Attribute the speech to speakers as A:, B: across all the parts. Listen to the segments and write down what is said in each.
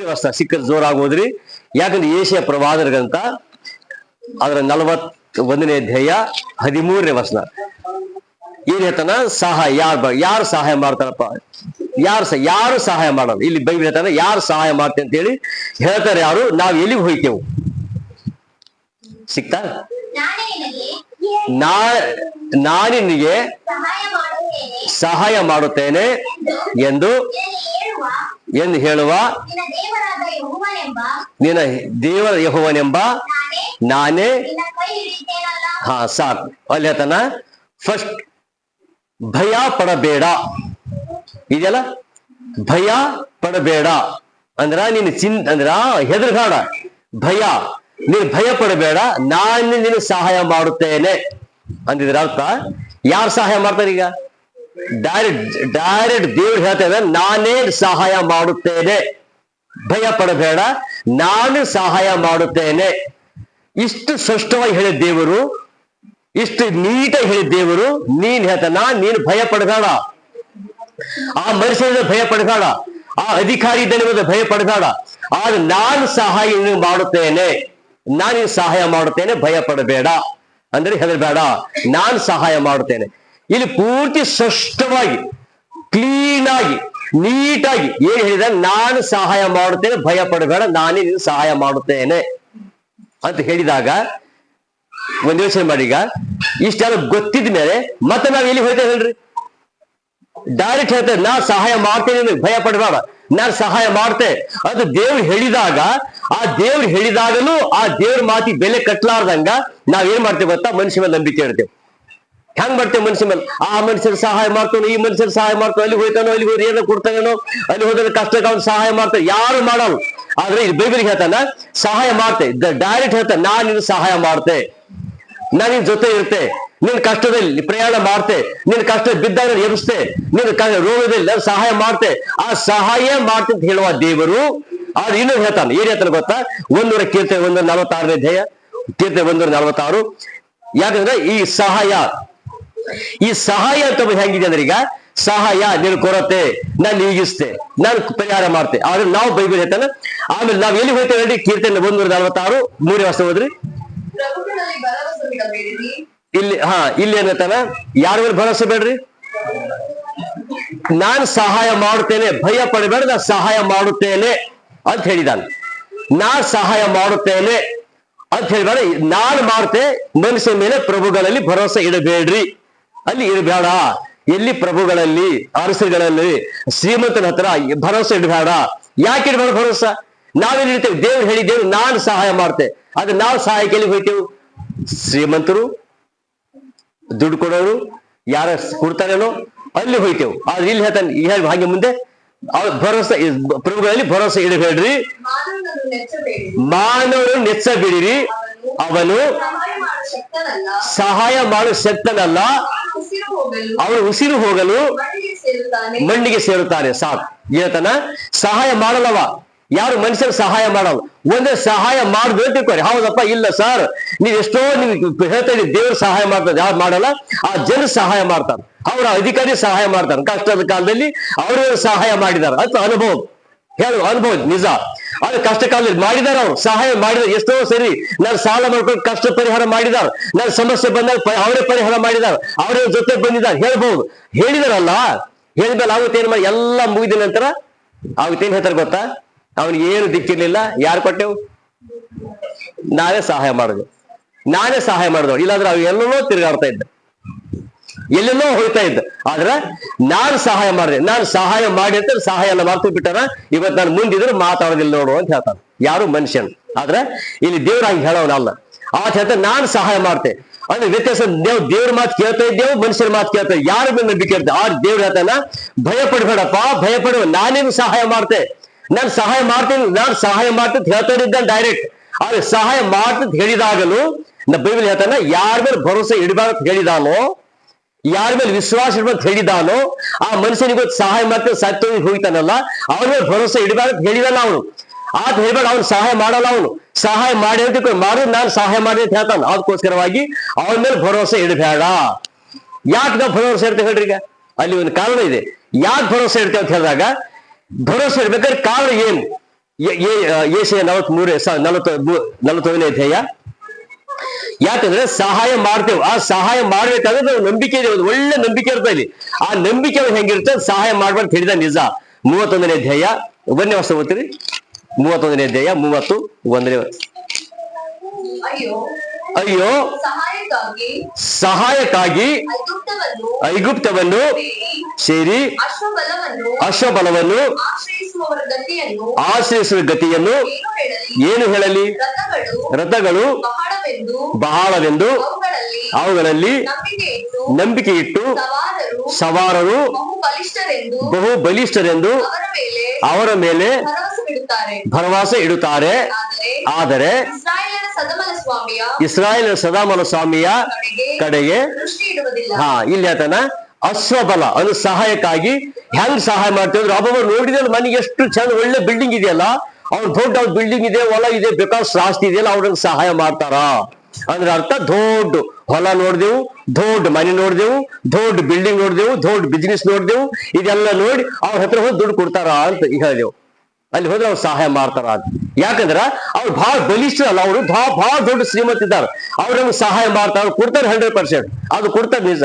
A: ವ್ಯವಸ್ಥೆ ಸಿಕ್ಕದ್ ಜೋರ ಆಗೋದ್ರಿ ಯಾಕಂದ್ರೆ ಏಷ್ಯಾ ಪ್ರವಾದರ್ಗಂತ ಅದರ ನಲವತ್ ಒಂದನೇ ಧ್ಯೇಯ ಹದಿಮೂರನೇ ವಚನ. ಏನ್ ಹೇಳ್ತಾನ? ಸಹಾಯ. ಯಾರು ಯಾರು ಸಹಾಯ ಮಾಡ್ತಾರಪ್ಪ? ಯಾರು ಯಾರು ಸಹಾಯ ಮಾಡಲ್ಲ ಇಲ್ಲಿ ಬೈಬಲ್ ಹೇಳ್ತಾನೆ, ಯಾರು ಸಹಾಯ ಮಾಡ್ತೇವೆ ಅಂತ ಹೇಳಿ ಹೇಳ್ತಾರೆ ಯಾರು? ನಾವ್ ಎಲ್ಲಿಗೆ ಹೋಯ್ತೇವು? ಸಿಕ್ತಾ? ನಾನಿನಿಗೆ
B: ಸಹಾಯ ಮಾಡುತ್ತೇನೆ
A: ಎಂದು ಎಂದು ಹೇಳುವ
B: ನಿನ್ನ
A: ದೇವರ ಯಹುವನೆಂಬ
B: ನಾನೇ
A: ಹಾ, ಸಾಕು. ಅಲ್ಲಿ ಹೇಳ್ತಾನ, ಫಸ್ಟ್ ಭಯ ಪಡಬೇಡ. ಇದೆಯಲ್ಲ? ಭಯ ಪಡಬೇಡ. ಅಂದ್ರ ನೀನು ಚಿನ್, ಅಂದ್ರ ಹೆದರ್ಗಾಡ ಭಯ ನೀನು ಭಯ ಪಡಬೇಡ ನಾನು ನಿನಗೆ ಸಹಾಯ ಮಾಡುತ್ತೇನೆ. ಅಂದಿದ್ರ ಅರ್ಥ? ಯಾರು ಸಹಾಯ ಮಾಡ್ತಾರೆ ಈಗ? ಡೈರೆಕ್ಟ್ ಡೈರೆಕ್ಟ್ ದೇವ್ರು ಹೇಳ್ತೇವೆ ನಾನೇ ಸಹಾಯ ಮಾಡುತ್ತೇನೆ. ಭಯ ಪಡಬೇಡ ನಾನು ಸಹಾಯ ಮಾಡುತ್ತೇನೆ. ಇಷ್ಟು ಸ್ಪಷ್ಟವಾಗಿ ಹೇಳಿದ ದೇವರು, ಇಷ್ಟು ನೀಟಾಗಿ ಹೇಳಿದ ದೇವರು, ನೀನ್ ಹೇಳ್ತಾನ ನೀನು ಭಯ ಪಡಬೇಡ ಆ ಮನುಷ್ಯನಿಂದ ಭಯ ಪಡಬೇಡ ಆ ಅಧಿಕಾರಿ ಇದ್ದಾನೆ ಭಯ ಪಡಬೇಡ ಆದ್ರೆ ನಾನು ಸಹಾಯ ಮಾಡುತ್ತೇನೆ. ನಾನು ಸಹಾಯ ಮಾಡುತ್ತೇನೆ, ಭಯ ಪಡಬೇಡ. ಅಂದ್ರೆ ಹೆದರಬೇಡ ನಾನು ಸಹಾಯ ಮಾಡುತ್ತೇನೆ. ಇಲ್ಲಿ ಪೂರ್ತಿ ಸ್ಪಷ್ಟವಾಗಿ ಕ್ಲೀನ್ ಆಗಿ ನೀಟಾಗಿ ಏನ್ ಹೇಳಿದ ನಾನು ಸಹಾಯ ಮಾಡುತ್ತೇನೆ, ಭಯ ಪಡಬೇಡ, ನಾನೇ ನೀನು ಸಹಾಯ ಮಾಡುತ್ತೇನೆ ಅಂತ ಹೇಳಿದಾಗ, ಒಂದ್ ಯೋಚನೆ ಮಾಡಿ ಇಷ್ಟೆಲ್ಲ ಗೊತ್ತಿದ ಮೇಲೆ ಮತ್ತೆ ನಾವ್ ಎಲ್ಲಿ ಹೋಗ್ತೇವೆ ಹೇಳ್ರಿ? ಡೈರೆಕ್ಟ್ ಹೇಳ್ತೇವೆ ನಾ ಸಹಾಯ ಮಾಡ್ತೇನೆ ಭಯ ಪಡಬೇಡ. ನಾನ್ ಸಹಾಯ ಮಾಡ್ತೆ. ಅದು ದೇವ್ರು ಹೇಳಿದಾಗ, ಆ ದೇವ್ರು ಹೇಳಿದಾಗಲೂ ಆ ದೇವ್ರ ಮಾತಿ ಬೆಲೆ ಕಟ್ಲಾರ್ದಂಗ ನಾವೇನ್ ಮಾಡ್ತೇವೆ ಗೊತ್ತಾ? ಮನುಷ್ಯ ಮೇಲೆ ನಂಬಿಕೆ ಇಡ್ತೇವೆ ಹೆಂಗ್ ಮಾಡ್ತೇವೆ ಮನುಷ್ಯ ಮೇಲೆ? ಆ ಮನುಷ್ಯನ ಸಹಾಯ ಮಾಡ್ತಾನೋ, ಈ ಮನುಷ್ಯರು ಸಹಾಯ ಮಾಡ್ತಾನೋ ಅಲ್ಲಿ ಹೋಯ್ತಾನೋ ಅಲ್ಲಿ ಹೋಗಿ ಏನೋ ಕೊಡ್ತಾನೋ, ಅಲ್ಲಿ ಹೋದ್ರೆ ಕಷ್ಟಕ್ಕೆ ಅವ್ನು ಸಹಾಯ ಮಾಡ್ತಾನೆ. ಯಾರು ಮಾಡಲ್ಲ ಆದ್ರೆ ಇಲ್ಲಿ ಬೈಬಲ್ ಹೇಳ್ತಾನ, ಸಹಾಯ ಮಾಡ್ತೆ. ಡೈರೆಕ್ಟ್ ಹೇಳ್ತಾನೆ ನಾನು ಸಹಾಯ ಮಾಡ್ತೆ. ನಾನ್ ನಿನ್ ಜೊತೆ ಇರ್ತೆ. ನಿನ್ ಕಷ್ಟದಲ್ಲಿ ಪ್ರಯಾಣ ಮಾಡ್ತೆ, ನಿನ್ ಕಷ್ಟ ಬಿದ್ದಾಗ ಎಬ್ಸ್ತೆ, ನಿನ್ ರೋಗದಲ್ಲಿ ಸಹಾಯ ಮಾಡ್ತೆ. ಆ ಸಹಾಯ ಮಾಡ್ತೆ ಅಂತ ಹೇಳುವ ದೇವರು, ಆದ್ರೆ ಇನ್ನೊಂದು ಹೇಳ್ತಾನೆ, ಏನ್ ಹೇಳ್ತಾನೆ ಗೊತ್ತಾ? ಒಂದೂರ ಕೀರ್ತನೆ ಒಂದೂರ ನಲವತ್ತಾರನೇ ಧ್ಯೇಯ ಕೀರ್ತನೆ ಒಂದೂರ ನಲವತ್ತಾರು. ಯಾಕಂದ್ರೆ ಈ ಸಹಾಯ ಈ ಸಹಾಯ ಅಂತ ಹೆಂಗಿದೆ ಅಂದ್ರೆ ಈಗ, ಸಹಾಯ ನೀನು ಕೊರತೆ, ನಾನು ಈಗಿಸ್ತೆ ನಾನು ಪರಿಹಾರ ಮಾಡ್ತೆ. ಆದ್ರೆ ನಾವು ಬೈಬಲ್ ಹೇಳ್ತಾನೆ, ಆಮೇಲೆ ನಾವ್ ಎಲ್ಲಿ ಹೋಗ್ತೇವೆ ಕೀರ್ತನೆ ಒಂದೂರ ನಲವತ್ತಾರು ಮೂರೇ ವರ್ಷ ಹೋದ್ರಿ ಇಲ್ಲಿ, ಹಾ, ಇಲ್ಲಿ ಏನಂತಾನ ಯಾರ ಮೇಲೆ ಭರವಸೆ ಬೇಡ್ರಿ? ನಾನ್ ಸಹಾಯ ಮಾಡುತ್ತೇನೆ, ಭಯ ಪಡಬೇಡ, ನಾ ಸಹಾಯ ಮಾಡುತ್ತೇನೆ ಅಂತ ಹೇಳಿದಾನೆ. ನಾ ಸಹಾಯ ಮಾಡುತ್ತೇನೆ ಅಂತ ಹೇಳಿಬೇಡ ನಾನ್ ಮಾಡ್ತೆ, ಮನುಷ್ಯ ಮೇಲೆ ಪ್ರಭುಗಳಲ್ಲಿ ಭರವಸೆ ಇಡಬೇಡ್ರಿ. ಅಲ್ಲಿ ಇರಬೇಡ ಎಲ್ಲಿ ಪ್ರಭುಗಳಲ್ಲಿ ಅರಸುಗಳಲ್ಲಿ ಶ್ರೀಮಂತನ ಹತ್ರ ಭರವಸೆ ಇಡಬೇಡ. ಯಾಕೆ ಇಡಬೇಡ ಭರವಸೆ? ನಾವೇನ್ ಹೇಳ್ತೇವೆ? ದೇವ್ರು ಹೇಳಿದ್ದೇವೆ ನಾನ್ ಸಹಾಯ ಮಾಡ್ತೆ. ಆದ್ರೆ ನಾವು ಸಹಾಯಕ್ಕೆ ಎಲ್ಲಿ ಹೋಯ್ತೇವೆ? ಶ್ರೀಮಂತರು ದುಡ್ಡು ಕೊಡೋರು ಯಾರ ಕೊಡ್ತಾರೇನೋ ಅಲ್ಲಿ ಹೋಯ್ತೇವು. ಆದ್ರೆ ಇಲ್ಲಿ ಹೇಳ್ತಾನೆ ಈ ಹೇಳಿ ಹಾಗೆ ಮುಂದೆ ಅವ್ರ ಭರವಸೆ ಪ್ರಭುಗಳಲ್ಲಿ ಭರವಸೆ ಇಡಬೇಡ್ರಿ. ಮಾನವರು ನೆಚ್ಚಬಿಡಿರಿ. ಅವನು
C: ಸಹಾಯ
A: ಮಾಡೋ ಶಕ್ತನಲ್ಲ.
C: ಅವನು ಉಸಿರು ಹೋಗಲು ಮಣ್ಣಿಗೆ ಸೇರುತ್ತಾನೆ.
A: ಸಾಕು. ಹೇಳ್ತಾನ ಸಹಾಯ ಮಾಡಲ್ಲವ ಯಾರು ಮನುಷ್ಯರು ಸಹಾಯ ಮಾಡಲ್ಲ. ಒಂದೇ ಸಹಾಯ ಮಾಡ್ಬೇಕು ತಿಳ್ಕೊರಿ ಹೌದಪ್ಪ? ಇಲ್ಲ ಸರ್. ನೀವ್ ಎಷ್ಟೋ ನಿಮ್ಗೆ ಹೇಳ್ತಾ ಇದ್ದೀವಿ ದೇವ್ರು ಸಹಾಯ ಮಾಡ್ತಾರೆ ಯಾರು ಮಾಡಲ್ಲ? ಆ ಜನ ಸಹಾಯ ಮಾಡ್ತಾರೆ. ಅವರ ಅಧಿಕಾರಿ ಸಹಾಯ ಮಾಡ್ತಾರೆ. ಕಷ್ಟದ ಕಾಲದಲ್ಲಿ ಅವರು ಸಹಾಯ ಮಾಡಿದ್ದಾರೆ. ಅಂತ ಅನುಭವ. ಹೇಳು, ಅನುಭವ, ನಿಜ. ಅದು ಕಷ್ಟ ಕಾಲದಲ್ಲಿ ಮಾಡಿದಾರ ಅವ್ರು. ಸಹಾಯ ಮಾಡಿದಾರೆ ಎಷ್ಟೋ ಸರಿ ನಾನು ಸಾಲ ಮಾಡ್ಕೊಂಡು ಕಷ್ಟ ಪರಿಹಾರ ಮಾಡಿದಾರ ನನ್ನ ಸಮಸ್ಯೆ ಬಂದಾಗ ಅವರೇ ಪರಿಹಾರ ಮಾಡಿದಾರ ಅವರೇ ಜೊತೆ ಬಂದಿದ್ದಾರೆ. ಹೇಳ್ಬಹುದು ಹೇಳಿದಾರಲ್ಲ? ಹೇಳಿದ್ಮೇಲೆ ಆವತ್ತೇನ್ ಮಾಡಿ ಎಲ್ಲ ಮುಗಿದ ನಂತರ ಆವತ್ತೇನ್ ಹೇಳ್ತಾರೆ ಗೊತ್ತಾ? ಅವನಿಗೆ ಏನು ದಿಕ್ಕಿರ್ಲಿಲ್ಲ, ಯಾರು ಕೊಟ್ಟೆವು? ನಾನೇ ಸಹಾಯ ಮಾಡಿದೆ ನಾನೇ ಸಹಾಯ ಮಾಡಿದೆ ಇಲ್ಲಾಂದ್ರೆ ಅವ್ ಎಲ್ಲೋ ತಿರುಗಾಡ್ತಾ ಇದ್ದ. ಎಲ್ಲೆಲ್ಲೋ ಹೋಗ್ತಾ ಇದ್ದ. ಆದ್ರೆ ನಾನು ಸಹಾಯ ಮಾಡಿದೆ. ನಾನು ಸಹಾಯ ಮಾಡಿ ಅಂತ ಸಹಾಯ ಎಲ್ಲ ಮಾಡ್ತು ಬಿಟ್ಟಾರ ಇವತ್ತು ನಾನು ಮುಂದಿದ್ರೆ ಮಾತಾಡೋದಿಲ್ಲ ನೋಡು ಅಂತ ಹೇಳ್ತಾನೆ. ಯಾರು ಮನುಷ್ಯನ್. ಆದ್ರೆ ಇಲ್ಲಿ ದೇವ್ರ ಹಂಗೆ ಹೇಳೋನಲ್ಲ. ಆತ ಹೇಳ್ತಾನೆ, ನಾನು ಸಹಾಯ ಮಾಡ್ತೆ. ಅಂದ್ರೆ ವ್ಯತ್ಯಾಸ ದೇವ್, ದೇವ್ರ ಮಾತು ಕೇಳ್ತಾ ಇದ್ದೇವು ಮನುಷ್ಯರ ಮಾತು ಕೇಳ್ತಾ ಯಾರು ಮೇಲೆ ನಂಬಿಕೆ ಆ ದೇವ್ರ ಹೇಳ್ತಾನ ಭಯ ಪಡ್ಬೇಡಪ್ಪ ಭಯ ಪಡುವ ನಾನೇನು ಸಹಾಯ ಮಾಡ್ತೆ. ನಾನು ಸಹಾಯ ಮಾಡ್ತೀನಿ, ನಾನು ಸಹಾಯ ಮಾಡ್ತೀನಿ ಹೇಳ್ತಾ ಡೈರೆಕ್ಟ್ ಆದ್ರೆ ಸಹಾಯ ಮಾಡ್ತಂತ ಹೇಳಿದಾಗಲೂ ಬೈಬಲ್ ಹೇಳ್ತಾನ, ಯಾರ ಮೇಲೆ ಭರೋಸೆ ಇಡಬಾರ್ದು ಹೇಳಿದಾನೋ, ಯಾರ ಮೇಲೆ ವಿಶ್ವಾಸ ಇಡಬಾರ್ದು ಹೇಳಿದಾನೋ, ಆ ಮನುಷ್ಯನಿಗೆ ಸಹಾಯ ಮಾಡ್ತೀವಿ ಸತ್ಯ ಹೋಗ್ತಾನಲ್ಲ ಅವನ ಮೇಲೆ ಭರೋಸೆ ಇಡಬಾರ್ದು ಹೇಳಿದಾನ ಅವನು. ಆತ ಹೇಳ್ಬೇಡ, ಅವ್ನು ಸಹಾಯ ಮಾಡಲ್ಲ ಅವನು. ಸಹಾಯ ಮಾಡಿ ಅಂತ ಮಾಡಿದ್ರೆ ನಾನು ಸಹಾಯ ಮಾಡಿ ಅಂತ ಹೇಳ್ತಾನ. ಅದಕ್ಕೋಸ್ಕರವಾಗಿ ಅವನ ಮೇಲೆ ಭರೋಸೆ ಇಡಬೇಡ. ಯಾಕೆ ನಾವು ಭರವಸೆ ಇರ್ತೇವೆ ಹೇಳ್ರಿ ಈಗ? ಅಲ್ಲಿ ಒಂದು ಕಾರಣ ಇದೆ. ಯಾಕೆ ಭರವಸೆ ಇಡ್ತೇವೆ ಅಂತ ಹೇಳಿದಾಗ ಭರವಸೆ ಇರ್ಬೇಕಾದ್ರೆ ಕಾರಣ ಏನು? ನಲವತ್ ಮೂರೇ ನಲವತ್ತ ನಲವತ್ತೊಂದನೇ ಅಧ್ಯಾಯ? ಯಾಕಂದ್ರೆ ಸಹಾಯ ಮಾಡ್ತೇವೆ. ಆ ಸಹಾಯ ಮಾಡ್ಬೇಕಾದ್ರೆ ನಾವು ನಂಬಿಕೆ ಇದೆ, ಒಂದು ಒಳ್ಳೆ ನಂಬಿಕೆ ಇರ್ತಾ ಇಲ್ಲಿ ಆ ನಂಬಿಕೆ ಅದ್ ಸಹಾಯ ಮಾಡ್ಬಾರ್ದು ಹೇಳಿದ ನಿಜ. ಮೂವತ್ತೊಂದನೇ ಅಧ್ಯಾಯ, ಒಂದನೇ ವರ್ಷ ಓದ್ತೀರಿ? ಮೂವತ್ತೊಂದನೇ ಅಧ್ಯಾಯ, ಮೂವತ್ತು, ಒಂದನೇ
C: ಅಯ್ಯೋ. ಸಹಾಯಕ್ಕಾಗಿ ಐಗುಪ್ತವನ್ನು ಸೇರಿ ಅಶ್ವಬಲವನ್ನು
A: ಆಶ್ರಯಿಸುವ ಗತಿಯನ್ನು
C: ಏನು ಹೇಳಲಿ? ರಥಗಳು ಬಹಳವೆಂದು ಅವುಗಳಲ್ಲಿ ನಂಬಿಕೆ ಇಟ್ಟು ಸವಾರರು ಬಹು ಬಲಿಷ್ಠರೆಂದು ಅವರ ಮೇಲೆ ಭರವಸೆ
A: ಇಡುತ್ತಾರೆ.
C: ಆದರೆ ಸ್ವಾಮಿಯ
A: ಇಸ್ರಾಯೇಲ್ ಸದಾಮನ ಸ್ವಾಮಿಯ
C: ಕಡೆಗೆ
A: ಹಾ, ಇಲ್ಲಿ ಆತನ ಅಶ್ವಬಲ, ಅದು ಸಹಾಯಕ್ಕಾಗಿ ಹೆಂಗ್ ಸಹಾಯ ಮಾಡ್ತಿದ್ರು ಅಬ್ಬ ನೋಡಿದ್ರೆ ಮನೆಗೆ ಎಷ್ಟು ಚಂದ ಒಳ್ಳೆ ಬಿಲ್ಡಿಂಗ್ ಇದೆಯಲ್ಲ, ಅವ್ರ ದೊಡ್ಡ ಬಿಲ್ಡಿಂಗ್ ಇದೆ, ಹೊಲ ಇದೆ ಬೇಕಾದ್ರೆ ಆಸ್ತಿ ಇದೆಯಲ್ಲ ಅವ್ರಿಗೆ ಸಹಾಯ ಮಾಡ್ತಾರ? ಅಂದ್ರೆ ಅರ್ಥ, ದೊಡ್ಡ ಹೊಲ ನೋಡ್ದೆವು, ದೊಡ್ಡ ಮನೆ ನೋಡ್ದೆವು, ದೊಡ್ಡ ಬಿಲ್ಡಿಂಗ್ ನೋಡ್ದೆವು, ದೊಡ್ಡ ಬಿಸ್ನೆಸ್ ನೋಡ್ದೆವು, ಇದೆಲ್ಲ ನೋಡಿ ಅವ್ರ ಹತ್ರ ಹೋಗಿ ದುಡ್ಡು ಕೊಡ್ತಾರ ಅಂತ ಹೇಳಿದೆವು. ಅಲ್ಲಿ ಹೋದ್ರೆ ಅವ್ರು ಸಹಾಯ ಮಾಡ್ತಾರ ಅಂತ. ಯಾಕಂದ್ರ ಅವ್ರು ಬಹಳ ಬಲಿಷ್ಠರಲ್ಲ ಅವರು ಬಹಳ ಬಹಳ ದೊಡ್ಡ ಶ್ರೀಮಂತ ಇದ್ದಾರೆ. ಅವ್ರು ನಮ್ಗೆ ಸಹಾಯ ಮಾಡ್ತಾರೆ ಕೊಡ್ತಾರೆ ಹಂಡ್ರೆಡ್ ಪರ್ಸೆಂಟ್ ಅದು ಕೊಡ್ತಾರೆ ನಿಜ.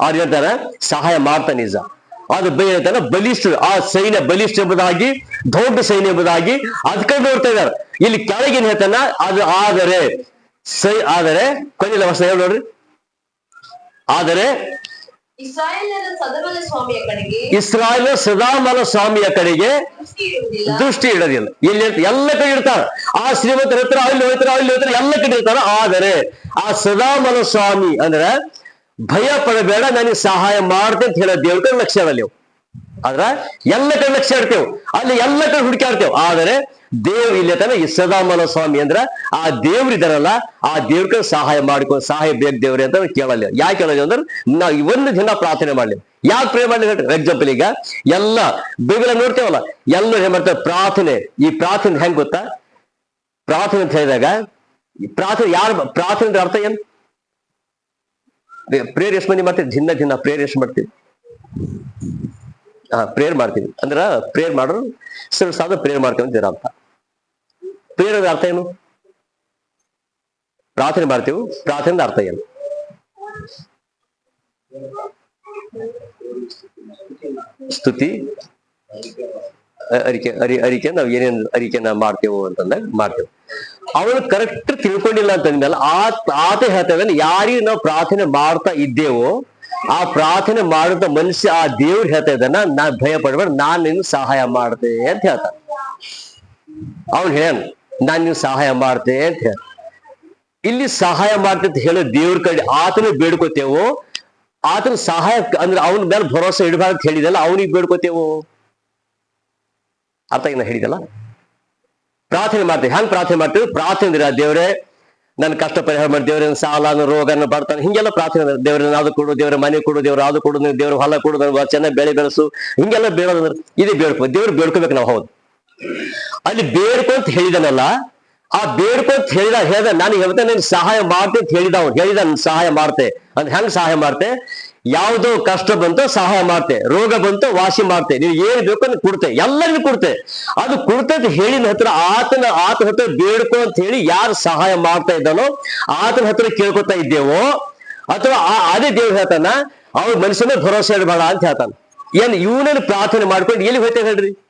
A: ಅವ್ರು ಹೇಳ್ತಾರೆ, ಸಹಾಯ ಮಾಡ್ತಾರೆ ನಿಜ. ಅದು ಬೈ ಹೇಳ್ತಾನೆ ಬಲಿಷ್ಠ ಆ ಸೈನ್ಯ ಬಲಿಷ್ಠ ಎಂಬುದಾಗಿ, ದೊಡ್ಡ ಸೈನ್ಯ ಎಂಬುದಾಗಿ ಅದಕ್ಕೆ ನೋಡ್ತಾ ಇದ್ದಾರೆ. ಇಲ್ಲಿ ಕೆಳಗಿನ ಹೇಳ್ತಾನ, ಅದು ಆದರೆ, ಸೈ ಆದರೆ ಕೊನೆಯ ವರ್ಷ ಹೇಳಿ ನೋಡ್ರಿ. ಆದರೆ ಇಸ್ರಾಯೇಲ್ ಸದಾಮಲ ಸ್ವಾಮಿಯ ಕಡೆಗೆ
C: ದೃಷ್ಟಿ
A: ಇಡದಿಲ್ಲ. ಇಲ್ಲಿ ಎಲ್ಲ ಕಡೆ ಇರ್ತಾರ ಆ ಶ್ರೀಮಂತರ ಹತ್ರ ಅಲ್ಲಿ ಹೋಯ್ತಾರ ಅಲ್ಲಿ ಹೋಯ್ತಾರ ಎಲ್ಲ ಕಡೆ ಇರ್ತಾರ. ಆದರೆ ಆ ಸದಾಮಲ ಸ್ವಾಮಿ ಅಂದ್ರೆ ಭಯ ಪಡಬೇಡ ನನಗೆ ಸಹಾಯ ಮಾಡ್ತೆ ಅಂತ ಹೇಳೋ ದೇವ್ರ ಲಕ್ಷ್ಯದಲ್ಲಿ ಆದ್ರ ಎಲ್ಲ ಕಡೆ ಲಕ್ಷ್ಯ ಇಡ್ತೇವೆ ಅಲ್ಲಿ ಎಲ್ಲ ಕಡೆ ಹುಡುಕಾಡ್ತೇವೆ ಆದರೆ ದೇವ್ ಇಲ್ಲಿ ತನ ಈ ಸ್ವಾಮಿ ಅಂದ್ರ ಆ ದೇವ್ರ ಇದಾರಲ್ಲ ಆ ದೇವ್ರ ಕಡೆ ಸಹಾಯ ಮಾಡ್ಕೊ, ಸಹಾಯ ಬೇಕು ದೇವ್ರಿ ಅಂತ ಕೇಳಲ್ಲ. ಯಾಕೆ ಕೇಳೋದು ಅಂದ್ರೆ ನಾವು ಒಂದು ದಿನ ಪ್ರಾರ್ಥನೆ ಮಾಡ್ಲಿ ಯಾಕೆ ಪ್ರೇ ಮಾಡ್ಲಿ ಎಕ್ಸಾಂಪಲ್ ಈಗ ಎಲ್ಲ ಬೈಬಲ್ ನೋಡ್ತೇವಲ್ಲ ಎಲ್ಲರೂ ಏನ್ ಮಾಡ್ತಾರೆ? ಪ್ರಾರ್ಥನೆ. ಈ ಪ್ರಾರ್ಥನೆ ಹೆಂಗ್ ಗೊತ್ತಾ? ಪ್ರಾರ್ಥನೆ ಅಂತ ಹೇಳಿದಾಗ ಪ್ರಾರ್ಥನೆ ಯಾರು ಪ್ರಾರ್ಥನೆ ಅರ್ಥ ಏನ್? ಪ್ರೇರ್ ಎಷ್ಟು ಮಂದಿ ಮಾಡ್ತೀವಿ ದಿನ ದಿನ ಪ್ರೇರ್ ಎಷ್ಟು ಮಾಡ್ತೀವಿ ಪ್ರೇಯರ್ ಮಾಡ್ತೀವಿ. ಅಂದ್ರ ಪ್ರೇಯರ್ ಮಾಡೋರು ಸರ್ ಸಾಧ ಪ್ರೇಯರ್ ಮಾಡ್ತೀವಿ ಅಂತ ಅರ್ಥ ಪ್ರೇಯರ್ ಅರ್ಥ ಏನು? ಪ್ರಾರ್ಥನೆ ಮಾಡ್ತೀವಿ. ಪ್ರಾರ್ಥನೆ ಅರ್ಥ ಏನು? ಸ್ತುತಿ. ಅರಿಕೆ, ಅರಿ, ಅರಿಕೆ, ನಾವು ಏನೇನ್ ಅರಿಕೆನ ಮಾಡ್ತೇವೋ ಅಂತಂದಾಗ ಮಾಡ್ತೇವೆ. ಅವನು ಕರೆಕ್ಟ್ ತಿಳ್ಕೊಂಡಿಲ್ಲ ಅಂತಂದ್ಮೇಲೆ ಆ ಆತ ಹೇಳ್ತೇವೆ ಯಾರಿಗೆ ನಾವು ಪ್ರಾರ್ಥನೆ ಮಾಡ್ತಾ ಇದ್ದೇವೋ ಆ ಪ್ರಾರ್ಥನೆ ಮಾಡಿದ ಮನುಷ್ಯ ಆ ದೇವ್ರು ಹೇಳ್ತಾ ಇದ್ದಾನ, ನಾ ಭಯ ಪಡ್ಬೇಡ ನಾನ್ ನಿನ್ ಸಹಾಯ ಮಾಡ್ದೆ ಅಂತ ಹೇಳ್ತಾನ ಅವನು ಹೇಳ ನಾನ್ ನಿನ್ ಸಹಾಯ ಮಾಡ್ದೆ ಅಂತ ಹೇಳ ಇಲ್ಲಿ ಸಹಾಯ ಮಾಡ್ತೆ ಅಂತ ಹೇಳೋ ದೇವ್ರ ಕಡೆ ಆತನ ಬೇಡ್ಕೋತೇವೋ, ಆತನ ಸಹಾಯ ಅಂದ್ರೆ ಅವನ ಮೇಲೆ ಭರೋಸೆ ಇಡಬಾರ್ದು ಅಂತ ಹೇಳಿದಲ್ಲ, ಅವನಿಗೆ ಬೇಡ್ಕೋತೇವೋ? ಅರ್ಥ ಇನ್ನ ಹೇಳಿದಲ್ಲ? ಪ್ರಾರ್ಥನೆ ಮಾಡ್ತೇವೆ ಹೆಂಗ್ ಪ್ರಾರ್ಥನೆ ಮಾಡ್ತೇವೆ? ಪ್ರಾರ್ಥನೆ ಅಂದ್ರೆ ದೇವ್ರೆ ನನ್ನ ಕಷ್ಟ ಪರಿಹಾರ ಮಾಡಿ ದೇವ್ರ ಸಾಲ ರೋಗನ ಬರ್ತಾನೆ. ಹಿಂಗೆಲ್ಲ ಪ್ರಾರ್ಥನೆ ದೇವರನ್ನ ದೇವ್ರ ಅದು ಕೊಡು, ದೇವ್ರ ಮನೆ ಕೊಡು, ದೇವ್ರ ಅದು ಕೊಡು ದೇವ್ರ ಹೊಲ ಕೊಡು ನನಗೆ ಚೆನ್ನಾಗಿ ಬೆಳೆ ಬೆಳೆಸು. ಹಿಂಗೆಲ್ಲ ಬೇಡೋದ್ರೆ ಇದೇ ಬೇಡ್ಕೋ, ದೇವ್ರು ಬೇಡ್ಕೋಬೇಕು ನಾವು, ಹೌದು. ಅಲ್ಲಿ ಬೇಡ್ಕೊಂತ ಹೇಳಿದನಲ್ಲ, ಆ ಬೇಡ್ಕೊಂತ ಹೇಳಿದ, ಹೇಳ್ದ, ನಾನು ಹೇಳ್ತೇನೆ ಸಹಾಯ ಮಾಡ್ತೆ ಅಂತ ಹೇಳಿದ ಅವ್ನು, ಹೇಳಿದ ಸಹಾಯ ಮಾಡ್ತೆ. ಅಂದ್ರೆ ಹೆಂಗ್ ಸಹಾಯ ಮಾಡ್ತೆ? ಯಾವ್ದೋ ಕಷ್ಟ ಬಂತೋ ಸಹಾಯ ಮಾಡ್ತೆ, ರೋಗ ಬಂತು ವಾಸಿ ಮಾಡ್ತೆ, ನೀವು ಏನ್ ಬೇಕು ಅದನ್ನ ಕೊಡ್ತೆ, ಎಲ್ಲರಿಗೂ ಕೊಡ್ತೆ. ಅದು ಕೊಡ್ತೆ ಅಂತ ಹತ್ರ ಆತನ ಆತನ ಹತ್ರ ಬೇಡ್ಕೊ ಅಂತ ಹೇಳಿ ಯಾರು ಸಹಾಯ ಮಾಡ್ತಾ ಇದ್ದಾನೋ ಆತನ ಹತ್ರ ಕೇಳ್ಕೊತಾ ಇದ್ದೇವೋ, ಅಥವಾ ಆ- ಅದೇ ದೇವ್ರು ಹೇಳ್ತಾನ, ಅವ್ರ ಮನುಷ್ಯನೇ ಭರೋಸೆ ಇಡಬೇಡ ಅಂತ ಹೇಳ್ತಾನ. ಏನ್ ಇವನಲ್ಲಿ ಪ್ರಾರ್ಥನೆ ಮಾಡ್ಕೊಂಡು ಎಲ್ಲಿ ಹೋಯ್ತೇವೆ ಹೇಳ್ರಿ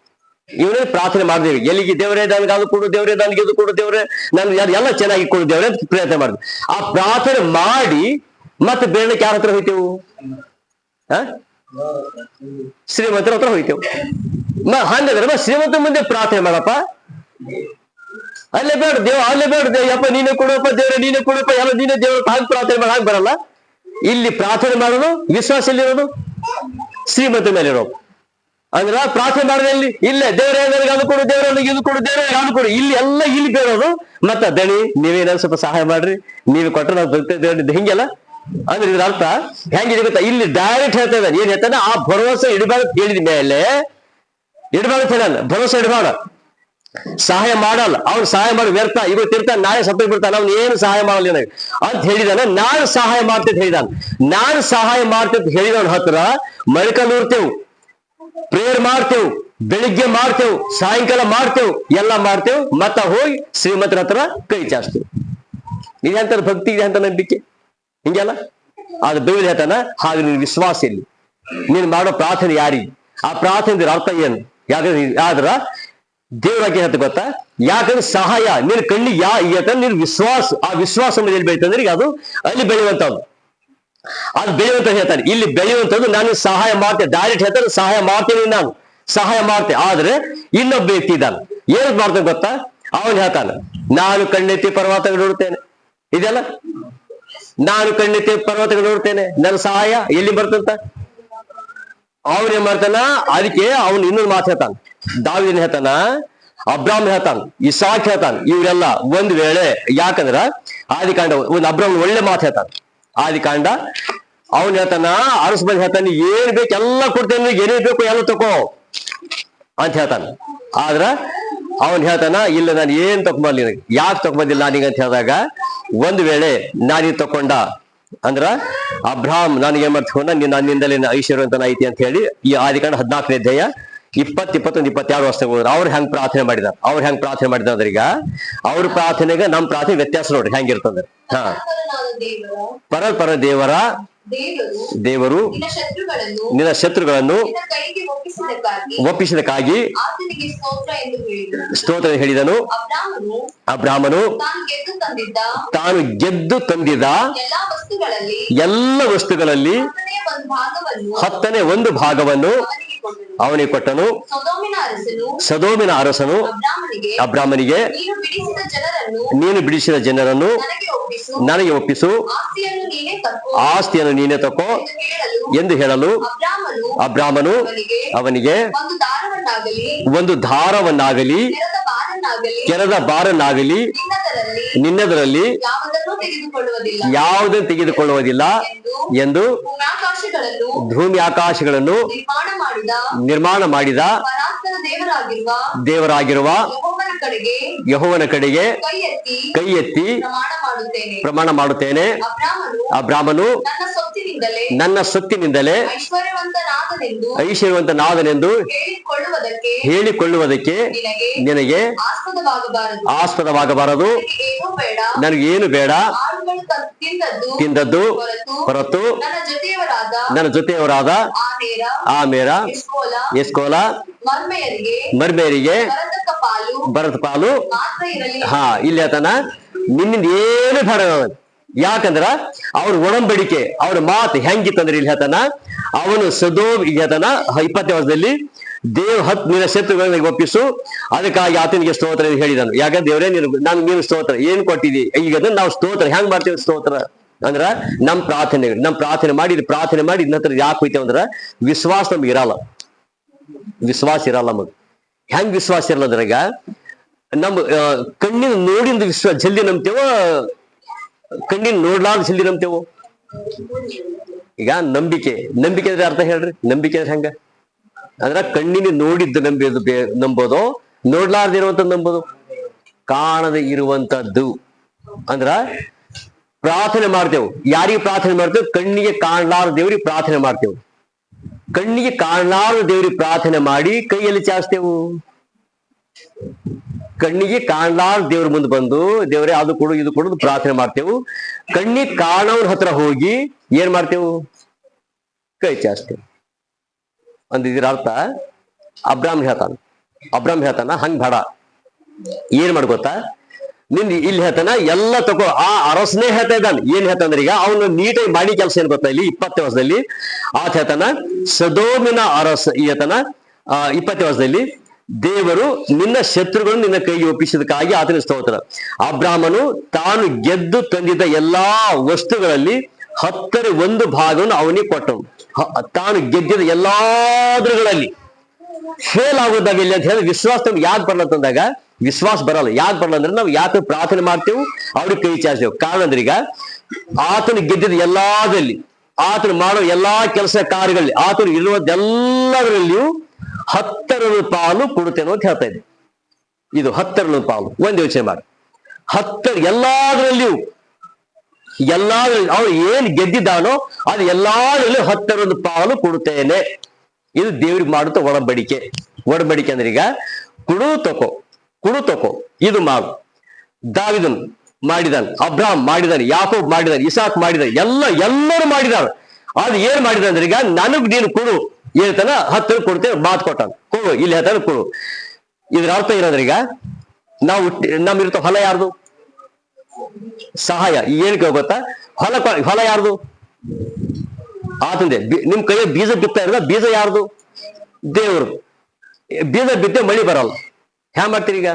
A: ಇವನೇ ಪ್ರಾರ್ಥನೆ ಮಾಡಿದೇವೆ. ಎಲ್ಲಿಗೆ ದೇವರೇ, ನನ್ಗೆ ಅದು ಕೊಡು, ದೇವರೇ, ನನಗೆ ಇದು ಕೊಡು, ದೇವರೇ, ನನ್ಗೆ ಎಲ್ಲ ಚೆನ್ನಾಗಿ ಕೊಡು, ದೇವರೇ ಅಂತ ಪ್ರಯತ್ನ ಮಾಡಿದ್ವಿ ಆ ಪ್ರಾರ್ಥನೆ ಮಾಡಿ ಮತ್ತೆ ಬೇಡಕ್ಕೆ ಯಾರ ಹತ್ರ ಹೋಯ್ತೇವು? ಶ್ರೀಮಂತರ ಹತ್ರ ಹೋಯ್ತೇವು. ಹಂಗಾದ್ರೆ ಶ್ರೀಮಂತ ಮುಂದೆ ಪ್ರಾರ್ಥನೆ ಮಾಡಪ್ಪ. ಅಲ್ಲೇ ಬೇಡ ದೇವ ಅಲ್ಲೇ ಬೇಡ ದೇವಪ್ಪ ನೀನೇ ಕೊಡಪ್ಪ ದೇವ್ರೆ, ನೀನೇ ಕೊಡಪ್ಪ ಎಲ್ಲ ನೀನೇ ದೇವ್ರ, ಹಾಗೆ ಪ್ರಾರ್ಥನೆ ಮಾಡಿ, ಹಾಗೆ ಬರಲ್ಲ. ಇಲ್ಲಿ ಪ್ರಾರ್ಥನೆ ಮಾಡೋದು ವಿಶ್ವಾಸ ಎಲ್ಲಿರೋದು ಶ್ರೀಮಂತ ಮೇಲೆ ಇರೋದು. ಅಂದ್ರ ಪ್ರಾರ್ಥನೆ ಮಾಡಿದಲ್ಲಿ ಇಲ್ಲೇ. ದೇವರೇ ನನಗೆ ಅದು ಕೊಡು, ದೇವ್ರ ಇದು ಕೊಡು, ದೇವ್ರ, ಅದು ಕೊಡು. ಇಲ್ಲಿ ಎಲ್ಲ ಇಲ್ಲಿ ಬೇಡೋದು. ಮತ್ತ ದಣಿ ನೀವೇನಾದ್ರು ಸ್ವಲ್ಪ ಸಹಾಯ ಮಾಡ್ರಿ. ನೀವು ಕೊಟ್ಟರೆ ನಾವು ಬರ್ತೇವೆ ಹಿಂಗೆಲ್ಲ ಅಂದ್ರೆ ಇದ್ರ ಅರ್ಥ? ಹೆಂಗಿದೆ ಗೊತ್ತಾ? ಇಲ್ಲಿ ಡೈರೆಕ್ಟ್ ಹೇಳ್ತಾ ಇದ್ದಾನೆ. ಏನ್ ಹೇಳ್ತಾನೆ? ಆ ಭರವಸೆ ಇಡಬಾರ್ದು ಕೇಳಿದ ಮೇಲೆ, ಇಡಬಾರ್ದು ಹೇಳಲ್ಲ, ಭರವಸೆ ಇಡಬಾರ ಸಹಾಯ ಮಾಡಲ್ಲ. ಅವ್ನು ಸಹಾಯ ಮಾಡಿ, ವ್ಯರ್ಥ. ಇವತ್ತು ಇರ್ತಾನೆ ನಾಳೆ ಸತ್ತ ಬಿಡ್ತಾನೆ. ಅವ್ನು ಏನು ಸಹಾಯ ಮಾಡಲ್ಲ ನನಗೆ. ಅಂತ ಹೇಳಿದಾನೆ. ನಾನು ಸಹಾಯ ಮಾಡ್ತೇನೆ ಹೇಳಿದಾನೆ. ನಾನು ಸಹಾಯ ಮಾಡ್ತೇನೆ ಹೇಳಿದವನ ಹತ್ರ ಮಳ್ಕಲ್ ನೋಡ್ತೇವು ಪ್ರೇಯರ್ ಮಾಡ್ತೇವು. ಬೆಳಿಗ್ಗೆ ಮಾಡ್ತೇವ್. ಸಾಯಂಕಾಲ ಮಾಡ್ತೇವ್. ಎಲ್ಲ ಮಾಡ್ತೇವ್. ಮತ್ತ ಹೋಗಿ ಶ್ರೀಮಂತರ ಹತ್ರ ಕೈ ಚಾಚ್ತೇವೆ. ಇದೆ ಅಂತ ಭಕ್ತಿ ಇದೆ ಅಂತ ನಂಬಿಕೆ. ಹಿಂಗೆಲ್ಲ? ಅದು ಬೈಬಲ್ ಹೇಳ್ತಾನ, ಹಾಗೆ ನೀನು ವಿಶ್ವಾಸ ಇಲ್ಲಿ. ನೀನ್ ಮಾಡೋ ಪ್ರಾರ್ಥನೆ ಯಾರಿಗೆ? ಆ ಪ್ರಾರ್ಥನೆ ಅರ್ಥ ಏನು? ಯಾಕಂದ್ರೆ ಆದ್ರ ದೇವರಾಗಿ ಹೇಳ್ತ ಗೊತ್ತಾ? ಯಾಕಂದ್ರೆ ಸಹಾಯ ನೀನ್ ಕಣ್ಣಿ ಯಾ ಯಾಕಂದ್ರೆ ನೀನ್ ವಿಶ್ವಾಸ, ಆ ವಿಶ್ವಾಸ ಮೇಲೆ ಎಲ್ಲಿ ಬೆಳೀತಂದ್ರೆ ಈಗ ಅದು ಅಲ್ಲಿ ಬೆಳೆಯುವಂತದ್ದು ಅದು ಬೆಳೆಯುವಂತ ಹೇಳ್ತಾನೆ. ಇಲ್ಲಿ ಬೆಳೆಯುವಂತದ್ದು ನಾನು ಸಹಾಯ ಮಾಡ್ತೇನೆ. ಡೈರೆಕ್ಟ್ ಹೇಳ್ತಾರೆ ಸಹಾಯ ಮಾಡ್ತೇನೆ ನಾನು ಸಹಾಯ ಮಾಡ್ತೆ ಆದ್ರೆ ಇನ್ನೊಬ್ಬ ವ್ಯಕ್ತಿ ಇದ್ದಾನೆ. ಏನ್ ಮಾಡ್ತಾನೆ ಗೊತ್ತಾ? ಅವನು ಹೇಳ್ತಾನೆ, ನಾನು ಕಣ್ಣೆತ್ತಿ ಪರ್ವತ ನೋಡ್ತೇನೆ ಇದೆಲ್ಲ? ನಾನು ಕಣ್ಣೆತ್ತಿ ಪರ್ವತಗಳು ನೋಡ್ತೇನೆ. ನನ್ನ ಸಹಾಯ ಎಲ್ಲಿ ಬರ್ತಂತ? ಅವನ್ ಏನ್ ಮಾಡ್ತಾನ? ಅದಕ್ಕೆ ಅವನು ಇನ್ನೊಂದು ಮಾತು ಹೇಳ್ತಾನ. ದಾವಿನ ಹೇಳ್ತಾನ ಅಬ್ರಾಮ್ ಹೇಳ್ತಾನ, ಇಸಾಕ್ ಹೇಳ್ತಾನ, ಇವರೆಲ್ಲ ಒಂದ್ ವೇಳೆ ಯಾಕಂದ್ರ ಆದಿಕಾಂಡ, ಒಂದು ಅಬ್ರಾಮ್ ಒಳ್ಳೆ ಮಾತು ಹೇಳ್ತಾನ. ಆದಿಕಾಂಡ, ಅವನ್ ಹೇಳ್ತಾನ, ಅರಸ್ ಬಂದ್ ಹೇಳ್ತಾನ ಏನ್ ಬೇಕು ಎಲ್ಲ ಕೊಡ್ತೇನೆ ಏನೇ ಬೇಕು ಎಲ್ಲ ತಕೋ ಅಂತ ಹೇಳ್ತಾನ. ಆದ್ರ ಅವನ್ ಹೇಳ್ತಾನ, ಇಲ್ಲ, ನಾನು ಏನ್ ತಕೊಂಬರ್ಲಿ ಯಾಕೆ ತಕೊಂಬಂದಿಲ್ಲ ನಾನೀಗ? ಅಂತ ಹೇಳಿದಾಗ, ಒಂದ್ ವೇಳೆ ನಾನೀಗ ತಕೊಂಡ ಅಂದ್ರ ಅಬ್ರಾಹ್ಮ್ ನನಗೆ ಏನ್ ಮಾಡ್ಕೊಂಡ ನೀನ್ ನನ್ನಿಂದಲೇ ಐಶ್ವರ್ಯವಂತನ ಐತಿ ಅಂತ ಹೇಳಿ, ಈ ಆದಿಕಾಂಡ ಹದಿನಾಲ್ಕನೇ ಅಧ್ಯಾಯ ಇಪ್ಪತ್ ಇಪ್ಪತ್ತೊಂದು ಇಪ್ಪತ್ತೆರಡು ವರ್ಷ ಅವ್ರು ಹೆಂಗ್ ಪ್ರಾರ್ಥನೆ ಮಾಡಿದಾರ? ಅವ್ರು ಹೆಂಗ್ ಪ್ರಾರ್ಥನೆ ಮಾಡಿದಾರ ಅಂದ್ರೆ ಈಗ? ಅವ್ರ ಪ್ರಾರ್ಥನೆಗೆ ನಮ್ ಪ್ರಾರ್ಥನೆ ವ್ಯತ್ಯಾಸ ನೋಡ್ರಿ ಹೆಂಗಿರ್ತಂದ್ರೆ ಹಾ. ಪರ ಪರ ದೇವರ
C: ದೇವರು ನಿನ್ನ ಶತ್ರುಗಳನ್ನು ಒಪ್ಪಿಸಿದಕ್ಕಾಗಿ ಸ್ತೋತ್ರ ಎಂದು ಹೇಳಿದನು.
A: ಅಬ್ರಾಹ್ಮನು
C: ತಾನು ಗೆದ್ದು ತಂದಿದ್ದ ಎಲ್ಲಾ ವಸ್ತುಗಳಲ್ಲಿ ಹತ್ತನೇ ಒಂದು ಭಾಗವನ್ನು ಅವನಿಗೆ ಕೊಟ್ಟನು ಸದೋಮಿನ ಅರಸನು
A: ಅಬ್ರಾಹ್ಮನಿಗೆ
C: ನೀನು ಬಿಡಿಸಿದ ಜನರನ್ನು ನನಗೆ ಒಪ್ಪಿಸು. ಆಸ್ತಿಯನ್ನು ನೀನೇ
A: ತಕೋ
C: ಎಂದು ಹೇಳಲು
A: ಅಬ್ರಾಹ್ಮನು
C: ಅವನಿಗೆ
A: ಅವನಿಗೆ
C: ಒಂದು ದಾರವನ್ನಾಗಲಿ
A: ಕೆರದ ಬಾರನ್ನಾಗಲಿ
C: ನಿನ್ನದರಲ್ಲಿ
A: ನಿನ್ನದರಲ್ಲಿ
C: ಯಾವುದನ್ನೂ ತೆಗೆದುಕೊಳ್ಳುವುದಿಲ್ಲ. ಎಂದು
A: ಭೂಮಿ ಆಕಾಶಗಳನ್ನು
C: ನಿರ್ಮಾಣ ಮಾಡಿದ ದೇವರಾಗಿರುವ ಯೆಹೋವನ ಕಡೆಗೆ ಕೈ ಎತ್ತಿ ಪ್ರಮಾಣ ಮಾಡುತ್ತೇನೆ.
A: ಆ
C: ಬ್ರಾಹ್ಮನು
A: ಅಬ್ರಾಹ್ಮನು
C: ನನ್ನ ಸೊತ್ತಿನಿಂದಲೇ ಐಶ್ವರ್ಯವಂತನಾದನೆಂದು ಹೇಳಿಕೊಳ್ಳುವುದಕ್ಕೆ ನಿನಗೆ ಆಸ್ಪದವಾಗಬಾರದು.
A: ನನಗೇನು ಬೇಡ.
C: ತಿಂದದ್ದು ಹೊರತು ನನ್ನ ಜೊತೆಯವರಾದ
A: ಆಮೇರ
C: ಎಸ್ಕೋಲ
A: ಮರ್ಮೇರಿಗೆ ಭರತ ಪಾಲು ಹಾ ಇಲ್ಲಿ ಆತನ ನಿನ್ನಿಂದ ಏನು ಬೇಡ. ಯಾಕಂದ್ರ ಅವ್ರ ಒಡಂಬಡಿಕೆ ಅವ್ರ ಮಾತು ಹೆಂಗಿತ್ತಂದ್ರೆ ಇಲ್ಲಿ ಹೇಳ್ತಾನ ಅವನು ಸದೋ ಇಲ್ಲಿ ಹೇಳ್ತಾನ ಇಪ್ಪತ್ತನೇ ವರ್ಷದಲ್ಲಿ ದೇವ್ ಹತ್ ನಿನ್ನ ಶತ್ರುಗಳನ್ನ ಒಪ್ಪಿಸು. ಅದಕ್ಕಾಗಿ ಆತನಿಗೆ ಸ್ತೋತ್ರ ಹೇಳಿದನು. ಯಾಕಂದ್ರೆ ದೇವರೇ ನೀನು ನಾನು ನೀನು ಸ್ತೋತ್ರ. ಏನ್ ಕೊಟ್ಟಿದಿ ಈಗ ಅದನ್ನ ನಾವು ಸ್ತೋತ್ರ. ಹೆಂಗ್ ಮಾಡ್ತೇವೆ ಸ್ತೋತ್ರ? ಅಂದ್ರ ನಮ್ ಪ್ರಾರ್ಥನೆ ನಮ್ ಪ್ರಾರ್ಥನೆ ಮಾಡಿ ಪ್ರಾರ್ಥನೆ ಮಾಡಿ ನಂತರ ಯಾಕೆ ಹೋಯ್ತೇವೆ ಅಂದ್ರ ವಿಶ್ವಾಸ ನಮ್ಗೆ ಇರಲ್ಲ. ವಿಶ್ವಾಸ ಇರಲ್ಲ ನಮಗ್. ಹೆಂಗ್ ವಿಶ್ವಾಸ ಇರಲ್ಲ ಅದ್ರಾಗ ನಮ್ಮ ಆ, ಕಣ್ಣಿನ ನೋಡಿಂದ ವಿಶ್ವಾಸ ಜಲ್ದಿ ನಂಬ್ತೇವೋ? ಕಣ್ಣಿನ ನೋಡ್ಲಾರ್ದ ಜಲ್ದಿ ನಂಬ್ತೇವೋ? ಈಗ ನಂಬಿಕೆ. ನಂಬಿಕೆ ಅಂದ್ರೆ ಅರ್ಥ ಹೇಳ್ರಿ. ನಂಬಿಕೆ ಅಂದ್ರೆ ಹೆಂಗ? ಅಂದ್ರ ಕಣ್ಣಿನ ನೋಡಿದ್ದು ನಂಬಿದ್ದು ಬೇ, ನಂಬೋದು. ನೋಡ್ಲಾರ್ದಿರುವಂತ ನಂಬೋದು. ಕಾಣದೆ ಇರುವಂತದ್ದು ಅಂದ್ರ ಪ್ರಾರ್ಥನೆ ಮಾಡ್ತೇವೆ. ಯಾರಿಗೆ ಪ್ರಾರ್ಥನೆ ಮಾಡ್ತೇವೆ? ಕಣ್ಣಿಗೆ ಕಾಣಲಾರ ದೇವ್ರಿಗೆ ಪ್ರಾರ್ಥನೆ ಮಾಡ್ತೇವೆ. ಕಣ್ಣಿಗೆ ಕಾಣಲಾರ ದೇವ್ರಿಗೆ ಪ್ರಾರ್ಥನೆ ಮಾಡಿ ಕೈಯಲ್ಲಿ ಚಾಚ್ತೇವು. ಕಣ್ಣಿಗೆ ಕಾಣಲಾರ ದೇವ್ರ ಮುಂದೆ ಬಂದು ದೇವ್ರೆ ಅದು ಕೊಡು, ಇದು ಕೊಡು ಪ್ರಾರ್ಥನೆ ಮಾಡ್ತೇವು. ಕಣ್ಣಿಗೆ ಕಾಣವ್ರ ಹತ್ರ ಹೋಗಿ ಏನ್ ಮಾಡ್ತೇವು? ಕೈ ಚಾಚ್ತೇವು. ಅಂದ್ ಇದ್ರ ಅರ್ಥ? ಅಬ್ರಾಮ್ ಹೇಳ್ತಾನ. ಅಬ್ರಾಮ್ ಹೇಳ್ತಾನ, ಹಂಗ್ ಬೇಡ. ಏನ್ ಮಾಡ್ ಗೊತ್ತಾ? ನಿನ್ ಇಲ್ಲಿ ಹೇಳ್ತಾನ, ಎಲ್ಲ ತಗೋ ಆ ಅರಸನೇ ಹೇಳ್ತಾ ಇದ್ದಾನೆ. ಏನ್ ಹೇಳ್ತಾನಂದ್ರೆ ಈಗ? ಅವನು ನೀಟಾಗಿ ಮಾಡಿ ಕೆಲಸ ಏನ್ ಗೊತ್ತಾ ಇಲ್ಲಿ? ಇಪ್ಪತ್ತೇ ವರ್ಷದಲ್ಲಿ. ಆತ ಹೇಳ್ತಾನ, ಸದೋಮಿನ ಅರಸ ಹೇಳ್ತಾನ, ಆ, ಇಪ್ಪತ್ತನೇ ವರ್ಷದಲ್ಲಿ, ದೇವರು ನಿನ್ನ ಶತ್ರುಗಳು ನಿನ್ನ ಕೈಗೆ ಒಪ್ಪಿಸಿದಕ್ಕಾಗಿ ಆತನ ಸ್ತೋತ್ರ. ಅಬ್ರಾಹ್ಮನು ತಾನು ಗೆದ್ದು ತಂದಿದ್ದ ಎಲ್ಲಾ ವಸ್ತುಗಳಲ್ಲಿ ಹತ್ತರ ಒಂದು ಭಾಗವನ್ನು ಅವನಿಗೆ ಕೊಟ್ಟನು. ತಾನು ಗೆದ್ದಿದ ಎಲ್ಲಾದ್ರಗಳಲ್ಲಿ ಫೇಲ್ ಆಗೋದಾಗ ಇಲ್ಲಿ ಅಂತ ಹೇಳಿ ವಿಶ್ವಾಸ ನಮ್ಗೆ ಯಾಕೆ ಅಂತಂದಾಗ ವಿಶ್ವಾಸ ಬರಲ್ಲ. ಯಾಕೆ ಬರಲ್ಲ ಅಂದ್ರೆ ನಾವು ಯಾಕೆ ಪ್ರಾರ್ಥನೆ ಮಾಡ್ತೇವೆ, ಅವ್ರಿಗೆ ಕೈ ಚಾಚ್ತೇವೆ ಕಾರಣ ಅಂದ್ರೆ ಈಗ ಆತನ ಗೆದ್ದಿದ ಎಲ್ಲಾದಲ್ಲಿ ಆತನು ಮಾಡೋ ಎಲ್ಲಾ ಕೆಲಸ ಕಾರ್ಯಗಳಲ್ಲಿ, ಆತನು ಇರುವುದೆಲ್ಲದರಲ್ಲಿಯೂ ಹತ್ತರನು ಪಾಲು ಕೊಡುತ್ತೇನೋ ಅಂತ ಹೇಳ್ತಾ ಇದು ಹತ್ತರನು ಪಾಲು. ಒಂದು ಯೋಚನೆ ಮಾಡಿ. ಹತ್ತರ ಎಲ್ಲಾದ್ರಲ್ಲಿಯೂ ಎಲ್ಲಾದ್ರಲ್ಲಿ ಅವನು ಏನ್ ಗೆದ್ದಿದ್ದಾನೋ ಅದು ಎಲ್ಲಾದ್ರಲ್ಲೂ ಹತ್ತರೊಂದು ಪಾಲು ಕೊಡುತ್ತೇನೆ. ಇದು ದೇವ್ರಿಗೆ ಮಾಡುತ್ತ ಒಡಂಬಡಿಕೆ. ಒಡಂಬಡಿಕೆ ಅಂದ್ರೆ ಈಗ ಕುಡು ತಕೋ ಕುಡು ತಕೋ, ಇದು ಮಾಡು. ದಾವಿದನ್ ಮಾಡಿದಾನ ಅಬ್ರಾಮ್ ಮಾಡಿದಾನೆ, ಯಾಕೋಬ್ ಮಾಡಿದಾನೆ, ಇಸಾಕ್ ಮಾಡಿದಾನೆ, ಎಲ್ಲ, ಎಲ್ಲರೂ ಮಾಡಿದಾರ. ಅದು ಏನ್ ಮಾಡಿದ ಅಂದ್ರೆ ಈಗ ನನಗ್ ನೀನು ಕೊಡು. ಹೇಳ್ತಾನ ಹತ್ತಿರ ಕೊಡ್ತೇನೆ, ಮಾತು ಕೊಟ್ಟಾನ. ಕೊಡು, ಇಲ್ಲಿ ಹೇಳ್ತಾನೆ ಕೊಡು. ಇದ್ರ ಅರ್ಥ ಏನಂದ್ರೆ ಈಗ ನಾವು ನಮ್ ಇರ್ತಾವ ಹೊಲ ಯಾರ್ದು? ಸಹಾಯ ಏನ್ ಗೊತ್ತಾ? ಹೊಲ ಹೊಲ ಯಾರ್ದು? ಆತಂದೆ. ನಿಮ್ ಕೈಯ ಬೀಜ ಬಿತ್ತಾ ಇರೋದ ಬೀಜ ಯಾರ್ದು? ದೇವ್ರದು ಬೀಜ ಬಿತ್ತೆ ಮಳಿ ಬರಲ್ಲ. ಹ್ಯಾ ಮಾಡ್ತೀರಿ ಈಗ?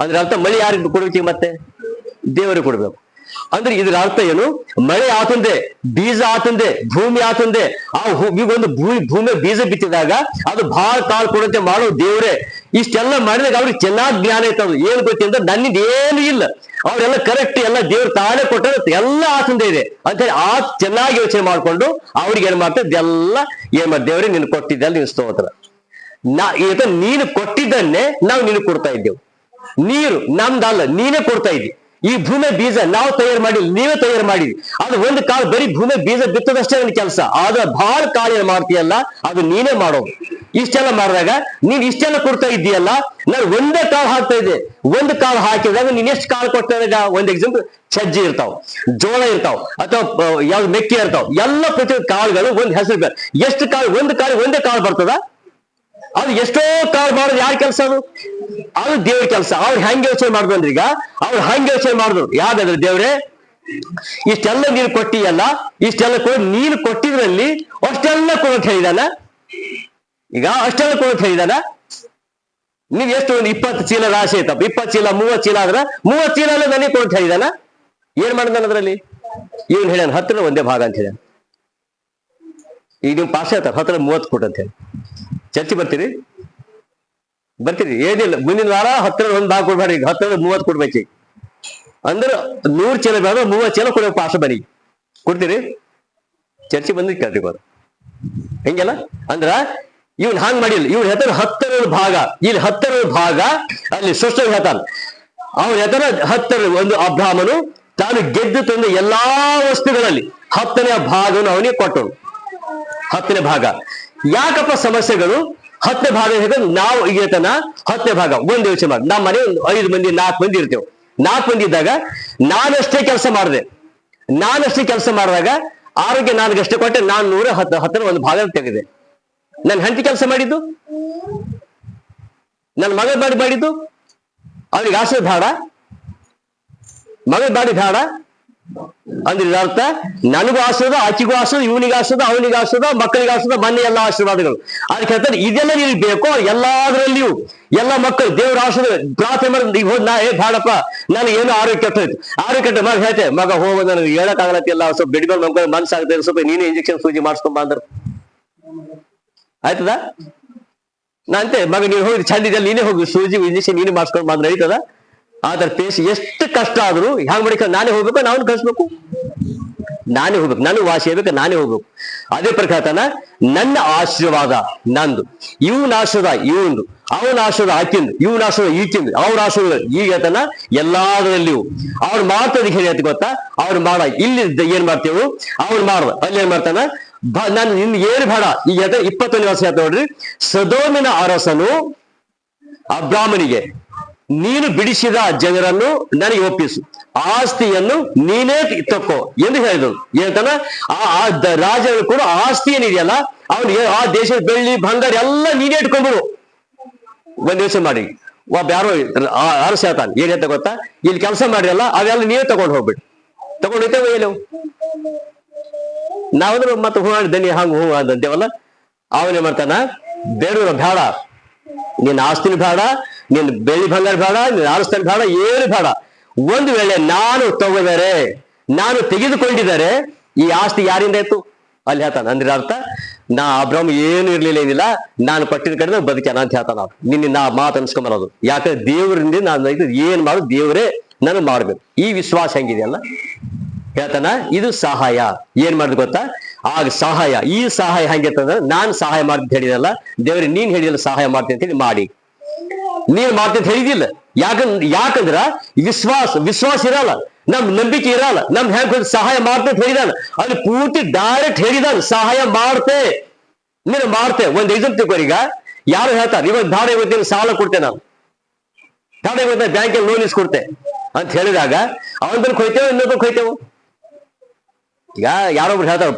A: ಅಂದ್ರೆ ಅರ್ಥ ಮಳಿ ಯಾರಿಗೆ ಕೊಡ್ಬೇಕು ಮತ್ತೆ? ದೇವರಿಗೆ ಕೊಡ್ಬೇಕು. ಅಂದ್ರೆ ಇದ್ರ ಅರ್ಥ ಏನು? ಮಳೆ ಆತಂದೆ, ಬೀಜ ಆತಂದೆ, ಭೂಮಿ ಆತಂದೆ, ಆ ಒಂದು ಭೂಮಿ ಭೂಮಿ ಬೀಜ ಬಿತ್ತಿದಾಗ ಅದು ಬಹಳ ತಾಳ್ ಕೊಡುತ್ತೆ ಮಾಡೋ ದೇವ್ರೆ. ಇಷ್ಟೆಲ್ಲ ಮಾಡಿದಾಗ ಅವ್ರಿಗೆ ಚೆನ್ನಾಗ್ ಜ್ಞಾನ ಇರ್ತದ ಏನ್ ಅಂದ್ರೆ ನನ್ನಿಂದ ಏನು ಇಲ್ಲ. ಅವ್ರೆಲ್ಲ ಕರೆಕ್ಟ್ ಎಲ್ಲ ದೇವ್ರ ತಾಳೆ ಕೊಟ್ಟರೆ ಎಲ್ಲ ಆತಂದೆ ಇದೆ. ಅಂತ ಹೇಳಿ ಆ ಚೆನ್ನಾಗಿ ಯೋಚನೆ ಮಾಡ್ಕೊಂಡು ಅವ್ರಿಗೆ ಏನ್ ಮಾಡ್ತಾರೆ? ಎಲ್ಲ ಏನ್ ಮಾಡಿ ದೇವ್ರೆ, ನಿನ್ ಕೊಟ್ಟಿದ್ದಲ್ಲ ನೀನು ಸ್ತೋತ್ರ. ನಾ ನೀನು ಕೊಟ್ಟಿದ್ದನ್ನೇ ನಾವು ನಿನಗೆ ಕೊಡ್ತಾ ಇದ್ದೇವೆ. ನೀರು ನಮ್ದಲ್ಲ, ನೀನೇ ಕೊಡ್ತಾ ಇದ್ದಿ. ಈ ಭೂಮಿ ಬೀಜ ನಾವು ತಯಾರು ಮಾಡಿಲ್ಲ ನೀವೇ ತಯಾರು ಮಾಡಿದ್ವಿ. ಅದು ಒಂದು ಕಾಳು ಬರೀ ಭೂಮಿ ಬೀಜ ಬಿತ್ತದಷ್ಟೇ ಒಂದು ಕೆಲಸ. ಆದ್ರೆ ಬಹಳ ಕಾಳು ಮಾಡ್ತೀಯಲ್ಲ, ಅದು ನೀನೇ ಮಾಡೋದು. ಇಷ್ಟೆಲ್ಲ ಮಾಡಿದಾಗ ನೀನ್ ಇಷ್ಟೆಲ್ಲ ಕೊಡ್ತಾ ಇದ್ದೀಯಲ್ಲ, ನಾನು ಒಂದೇ ಕಾಳು ಹಾಕ್ತಾ ಇದ್ದೆ. ಒಂದು ಕಾಳು ಹಾಕಿದಾಗ ನೀನ್ ಎಷ್ಟು ಕಾಳು ಕೊಡ್ತಾ ಒಂದ್ ಎಕ್ಸಾಂಪಲ್ ಸಜ್ಜಿ ಇರ್ತಾವ, ಜೋಳ ಇರ್ತಾವ, ಅಥವಾ ಯಾವ ಮೆಕ್ಕಿ ಇರ್ತಾವ, ಎಲ್ಲ ಪ್ರತಿ ಕಾಳುಗಳು ಒಂದ್ ಹೆಸರು ಎಷ್ಟು ಕಾಳು, ಒಂದು ಕಾಳು ಒಂದೇ ಕಾಳು ಬರ್ತದ? ಅದು ಎಷ್ಟೋ ಕಾಳು ಮಾಡೋದು ಯಾರ ಕೆಲಸ ಅದು? ಅದು ದೇವ್ರ ಕೆಲಸ. ಅವ್ರು ಹೆಂಗ್ ಯೋಚನೆ ಮಾಡಿದ್ರು ಈಗ? ಅವ್ರು ಹಂಗ್ ಯೋಚನೆ ಮಾಡಿದ್ರು? ಯಾವ್ದಾದ್ರೆ ದೇವ್ರೆ, ಇಷ್ಟೆಲ್ಲ ನೀನು ಕೊಟ್ಟಿಯಲ್ಲ, ಇಷ್ಟೆಲ್ಲ ಕೊಟ್ಟು ನೀನು ಕೊಟ್ಟಿದ್ರಲ್ಲಿ ಅಷ್ಟೆಲ್ಲ ಕೊಡೋಕ್ ಹೇಳಿದಾನ? ಈಗ ಅಷ್ಟೆಲ್ಲ ಕೊಡೋಕ್ ಹೇಳಿದಾನ? ನೀವ್ ಎಷ್ಟು ಒಂದು ಇಪ್ಪತ್ತು ಚೀಲ ರಾಶಿ ಐತಪ್ಪ ಇಪ್ಪತ್ತು ಚೀಲ, ಮೂವತ್ತು ಚೀಲ ಆದ್ರೆ ಮೂವತ್ತು ಚೀಲ ಅಲ್ಲ ನನಗೆ ಕೊಡೋಕ್ ಹೇಳಿದಾನ? ಏನ್ ಮಾಡಿದಾನ ಅದ್ರಲ್ಲಿ? ಇವನ್ ಹೇಳ್ಯಾನ ಹತ್ರ ಒಂದೇ ಭಾಗ ಅಂತ ಹೇಳ್ಯಾನ ಈಗ ನೀವು ಪಾಸ್ ಹೇಳ್ತಾರೆ ಹತ್ರ ಮೂವತ್ತು ಕೊಟ್ಟು ಅಂತ ಹೇಳಿ. ಚರ್ಚೆ ಬರ್ತೀರಿ? ಬರ್ತೀರಿ. ಏನಿಲ್ಲ. ಮುಂದಿನ ವಾರ ಹತ್ತಿರ ಒಂದು ಭಾಗ ಕೊಡ್ಬೇಡಿ ಹತ್ತಿರ ಮೂವತ್ತು ಕೊಡ್ಬೇಕು. ಅಂದ್ರೆ ನೂರ್ ಚೀಲ ಬೇಡ ಮೂವತ್ತು ಚೀಲ ಕೊಡ್ಬೇಕು ಪಾಸ ಬನ್ನಿ. ಕೊಡ್ತೀರಿ? ಚರ್ಚೆ ಬಂದ್ರೆ ಕೇಳ್ರಿ ಬರ್ ಹೆಂಗೆಲ್ಲ? ಅಂದ್ರ ಇವ್ನ್ ಹಾಂಗ್ ಮಾಡಿಲ್ಲ. ಇವ್ನ ಹೆತ್ತ ಹತ್ತರ ಭಾಗ. ಇಲ್ಲಿ ಹತ್ತರ ಭಾಗ ಅಲ್ಲಿ ಸೃಷ್ಟ ಹೇಳ್ತಾನ. ಅವನ ಹೆತ್ತರ ಹತ್ತರ ಒಂದು ಅಬ್ರಾಹ್ಮನು ತಾನು ಗೆದ್ದು ತಂದ ಎಲ್ಲಾ ವಸ್ತುಗಳಲ್ಲಿ ಹತ್ತನೇ ಭಾಗವನ್ನು ಅವನಿಗೆ ಕೊಟ್ಟನು ಹತ್ತನೇ ಭಾಗ. ಯಾಕಪ್ಪ ಸಮಸ್ಯೆಗಳು? ಹತ್ತನೇ ಭಾಗ ಹೇಳಿದ್ರೆ ನಾವು ಈಗ ತನ ಹತ್ತನೇ ಭಾಗ ಒಂದು ಯೋಚನೆ ಮಾಡಿ. ನಮ್ಮ ಮನೆ ಐದು ಮಂದಿ, ನಾಲ್ಕು ಮಂದಿ ಇರ್ತೇವೆ. ನಾಲ್ಕು ಮಂದಿ ಇದ್ದಾಗ ನಾನಷ್ಟೇ ಕೆಲಸ ಮಾಡಿದೆ. ನಾನಷ್ಟೇ ಕೆಲಸ ಮಾಡಿದಾಗ ಆರೋಗ್ಯ ನಾಲ್ಕಷ್ಟೇ ಕೊಟ್ಟೆ, ನಾನು ನೂರ ಹತ್ತು ಹತ್ತರ ಒಂದು ಭಾಗ ತೆಗೆದೆ. ನನ್ನ ಹೆಂಡತಿ ಕೆಲಸ ಮಾಡಿದ್ದು? ನನ್ನ ಮಗ ಬಾಡಿ ಮಾಡಿದ್ದು? ಅವ್ರಿಗೆ ಆಸೆ ಬೇಡ. ಮಗ ಬಾಡಿ ಬೇಡ. ಅಂದ್ರೆ ಇದರ್ಥ ನನಗೂ ಆಶ್ರದ ಆಚೆಗೂ ಆಸದ ಇವನಿಗೆ ಆಶ್ರದ ಅವನಿಗೆ ಆಸದ ಮಕ್ಕಳಿಗೆ ಆಶ್ರದ ಮನೆ ಎಲ್ಲ ಆಶೀರ್ವಾದಗಳು. ಅದಕ್ಕೆ ಹೇಳ್ತಾರೆ, ಇದೆಲ್ಲ ನಿನಗೆ ಬೇಕೋ, ಎಲ್ಲಾದ್ರಲ್ಲಿಯೂ ಎಲ್ಲ ಮಕ್ಕಳು, ದೇವ್ರ ಆಶ್ರದ ಪ್ರಾರ್ಥನೆ ಮಾಡಿದ್ರೆ ಈಗ ಹೋದ್ ನಾ, ಏ ಬಾಡಪ್ಪ ನನಗೆ ಏನು ಆರೋಗ್ಯ ಕೆಟ್ಟೋಯ್ತು. ಆರೋಗ್ಯ ಕೆಟ್ಟ ಮಗ ಹೇಳ್ತೆ, ಮಗ ಹೋಗ ನನಗೆ ಹೇಳಕ್ಕಾಗಲತ್ತಿಲ್ಲ ಸ್ವಲ್ಪ ಮೇಲೆ ಮಕ್ಕಳು ಮನ್ಸಾಗ್ತದೆ, ಸ್ವಲ್ಪ ನೀನೇ ಇಂಜೆಕ್ಷನ್ ಸೂಜಿ ಮಾಡಿಸ್ಕೊಂಬ ಅಂದ್ರೆ. ಆಯ್ತದ? ನಾ ಅಂತೆ, ಮಗ, ನೀನು ಹೋಗಿ, ಚಂದ ಇದೆಲ್ಲ ನೀನೇ ಹೋಗಿ, ಸೂಜಿ ಇಂಜೆಕ್ಷನ್ ನೀನೇ ಮಾಡಿಸ್ಕೊಂಡ್ ಬಂದ್ರೆ ನಡೀತದ ಆದ್ರೆ ಪೇಸ್ ಎಷ್ಟು ಕಷ್ಟ ಆದ್ರೂ ಹ್ಯಾಂಗ್ ಮಾಡಿಕ ನಾನೇ ಹೋಗ್ಬೇಕು ನಾನು ಕಳಿಸ್ಬೇಕು. ನಾನೇ ಹೋಗ್ಬೇಕು ನಾನು ವಾಸಿ ಹೇಳ್ಬೇಕು ನಾನೇ ಹೋಗ್ಬೇಕು. ಅದೇ ಪ್ರಕಾರನ ನನ್ನ ಆಶೀರ್ವಾದ ನಂದು. ಇವನ ಆಶೀರ್ವಾದ ಇವನು ಅವನ ಆಶೀರ್ವಾದ ಆಕಿಂದು. ಇವನ ಆಶೀರ್ವಾದ ಈಕಿಂದು. ಅವ್ರ ಆಶ್ರದ ಈಗ ಹೇಳ್ತಾನ ಎಲ್ಲಾದ್ರಲ್ಲಿಯೂ. ಅವ್ರು ಮಾಡ್ತದ ಹೇಳಿ ಗೊತ್ತಾ? ಅವ್ರು ಮಾಡ. ಇಲ್ಲಿ ಏನ್ ಮಾಡ್ತೇವು? ಅವ್ರು ಮಾಡ್ದ ಅಲ್ಲಿ ಏನ್ ಮಾಡ್ತಾನ? ನಾನು ನಿನ್ ಏನು ಬೇಡ. ಈಗ ಇಪ್ಪತ್ತೊಂದು ವರ್ಷ ಹೇಳ್ತಾ ನೋಡ್ರಿ. ಸದೋಮಿನ ಅರಸನು ಅಬ್ರಾಹ್ಮನಿಗೆ ನೀನು ಬಿಡಿಸಿದ ಜನರನ್ನು ನನಗೆ ಒಪ್ಪಿಸು. ಆಸ್ತಿಯನ್ನು ನೀನೇ ತಕ್ಕೋ ಎಂದು ಹೇಳಿದನು. ಏನಂತಾನ ಆ ರಾಜನು ಕೂಡ ಆಸ್ತಿ ಏನಿದೆಯಲ್ಲ ಅವನು ಆ ದೇಶದ ಬೆಳ್ಳಿ, ಬಂಗಾರ ಎಲ್ಲ ನೀನೇ ಇಟ್ಕೊಂಡ್ಬಿಡು. ಒಂದ್ ದಿವಸ ಮಾಡಿ. ಒಬ್ಬ ಯಾರೋ ಅರಸ ಹೇಳ್ತಾನೆ, ಏನ್ ಹೇಳ್ತಾ ಗೊತ್ತಾ? ಇಲ್ಲಿ ಕೆಲಸ ಮಾಡಿರಲ್ಲ ಅವೆಲ್ಲ ನೀವೇ ತಗೊಂಡು ಹೋಗ್ಬಿಟ್ಟು ತಗೊಂಡಿದ್ದೇವೆ ಏನು ನಾವಂದ್ರೆ ಮತ್ತೆ ಹೂ ದನಿ ಹಂಗ ಹೂ ಅಂತೇವಲ್ಲ? ಅವನೇ ಮಾಡ್ತಾನ? ಬೇಡ ಬೇಡ. ನಿನ್ನ ಆಸ್ತಿನ ಬೇಡ ನಿನ್ನ ಬೆಳ್ಳಿ ಬಂಗಾರ ಬೇಡ ನಿನ್ನ ಆರಸ್ತಾನ ಬೇಡ, ಏನು ಬೇಡ. ಒಂದು ವೇಳೆ ನಾನು ತಗೋದರೆ ನಾನು ತೆಗೆದುಕೊಂಡಿದ್ದಾರೆ, ಈ ಆಸ್ತಿ ಯಾರಿಂದ ಆಯ್ತು? ಅಲ್ಲಿ ಹೇಳ್ತಾನೆ, ಅಂದ್ರೆ ಅರ್ಥ, ನಾ ಅಬ್ರಾಮ್ ಏನು ಇರ್ಲಿಲ್ಲ, ಏನಿಲ್ಲ, ನಾನು ಪಟ್ಟಿದ ಕಡೆ ಬದುಕ್ಯಾನ ಅಂತ ಹೇಳ್ತಾನ. ನಿನ್ನ ನಾ ಮಾತು ಅನ್ಸ್ಕೊಂಬರೋದು. ಯಾಕಂದ್ರೆ ದೇವರಿಂದ ನಾನು ಏನ್ ಮಾಡೋದು ದೇವರೇ ನನಗೆ ಮಾಡ್ಬೇಕು. ಈ ವಿಶ್ವಾಸ ಹೆಂಗಿದೆಯಲ್ಲ ಹೇಳ್ತಾನ, ಇದು ಸಹಾಯ. ಏನ್ ಮಾಡಿದ್ ಗೊತ್ತಾ? ಆಗ ಸಹಾಯ. ಈ ಸಹಾಯ ಹೆಂಗಿರ್ತಂದ್ರೆ ನಾನು ಸಹಾಯ ಮಾಡ್ತೀನಿ ಹೇಳಿದಲ್ಲ ದೇವ್ರಿಗೆ ನೀನ್ ಹೇಳಿದಲ್ಲ ಸಹಾಯ ಮಾಡ್ತೀನಿ ಅಂತ ಹೇಳಿ ಮಾಡಿ. ನೀನ್ ಮಾಡ್ತೀನಿ ಅಂತ ಹೇಳಿದಿಲ್ಲ. ಯಾಕ ಯಾಕಂದ್ರ ವಿಶ್ವಾಸ ವಿಶ್ವಾಸ ಇರಲ್ಲ. ನಮ್ ನಂಬಿಕೆ ಇರಲ್ಲ. ನಮ್ ಹೆಂಗ್ ಸಹಾಯ ಮಾಡ್ತೆ ಹೇಳಿದಾನ. ಅಲ್ಲಿ ಪೂರ್ತಿ ಡೈರೆಕ್ಟ್ ಹೇಳಿದಾನ, ಸಹಾಯ ಮಾಡ್ತೆ. ನೀನು ಮಾಡ್ತೆ. ಒಂದ್ ಎಕ್ಸಾಂಪ್ ತಿಳ್ಕೊರಿ ಈಗ. ಯಾರು ಹೇಳ್ತಾರೆ ಇವತ್ತು ಧಾಡ ಇವತ್ತಿನ ಸಾಲ ಕೊಡ್ತೆ ನಾನು. ಧಾಡ ಇವತ್ತ ಬ್ಯಾಂಕಲ್ಲಿ ಲೋನ್ ಇಸ್ಕೊಡ್ತೆ. ಅಂತ ಹೇಳಿದಾಗ, ಅವನ ಕೊಯ್ತೇವೆ, ಇನ್ನೊಬ್ಬ ಕೊಯ್ತೇವೆ? ಈಗ ಯಾರೊಬ್ರು ಹೇಳ್ತಾರ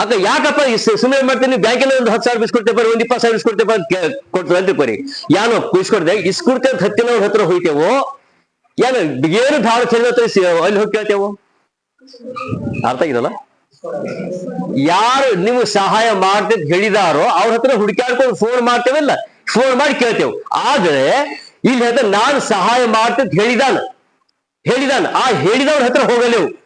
A: ಅಕ್ಕ ಯಾಕಪ್ಪ ಸುಮ್ಮನೆ ಮಾಡ್ತೀನಿ? ಬ್ಯಾಂಕಿನ ಒಂದು ಹತ್ತು ಸಾವಿರ ಇಸ್ಕೊಡ್ತೇವೆ ಬರ್ರಿ ಒಂದ್ ಇಪ್ಪತ್ತು ಸಾವಿರ ಇಸ್ಕೊಡ್ತೇವೆ ಅಂತ ಕೇ- ಕೊಡ್ತೇವೆ ಅಂತ ಕೊರಿ ಯಾನು ಇಸ್ಕೊಡ್ದೆ ಇಸ್ಕೊಡ್ತೆ ಅಂತ ಹತ್ತಿನವ್ರ ಹತ್ರ ಹೋಯ್ತೇವೋ ಏನು ಏನು ಹತ್ರ ಇಸ್- ಅಲ್ಲಿ ಹೋಗಿ ಕೇಳ್ತೇವೋ? ಅರ್ಥ ಆಗಿದಲ್ಲ? ಯಾರು ನಿಮ್ಗೆ ಸಹಾಯ ಮಾಡ್ತೇವೆ ಹೇಳಿದಾರೋ, ಅವ್ರ ಹತ್ರ ಹುಡುಕಾಡ್ಕೊಂಡು ಫೋನ್ ಮಾಡ್ತೇವಲ್ಲ ಫೋನ್ ಮಾಡಿ ಕೇಳ್ತೇವೆ. ಆದ್ರೆ, ಇಲ್ಲಿ ಹೇಳ್ತಾರೆ ನಾನು ಸಹಾಯ ಮಾಡ್ತೇವೆ ಹೇಳಿದಾನ. ಹೇಳಿದಾನ. ಆ ಹೇಳಿದವ್ರ ಹತ್ರ ಹೋಗಲೇವು.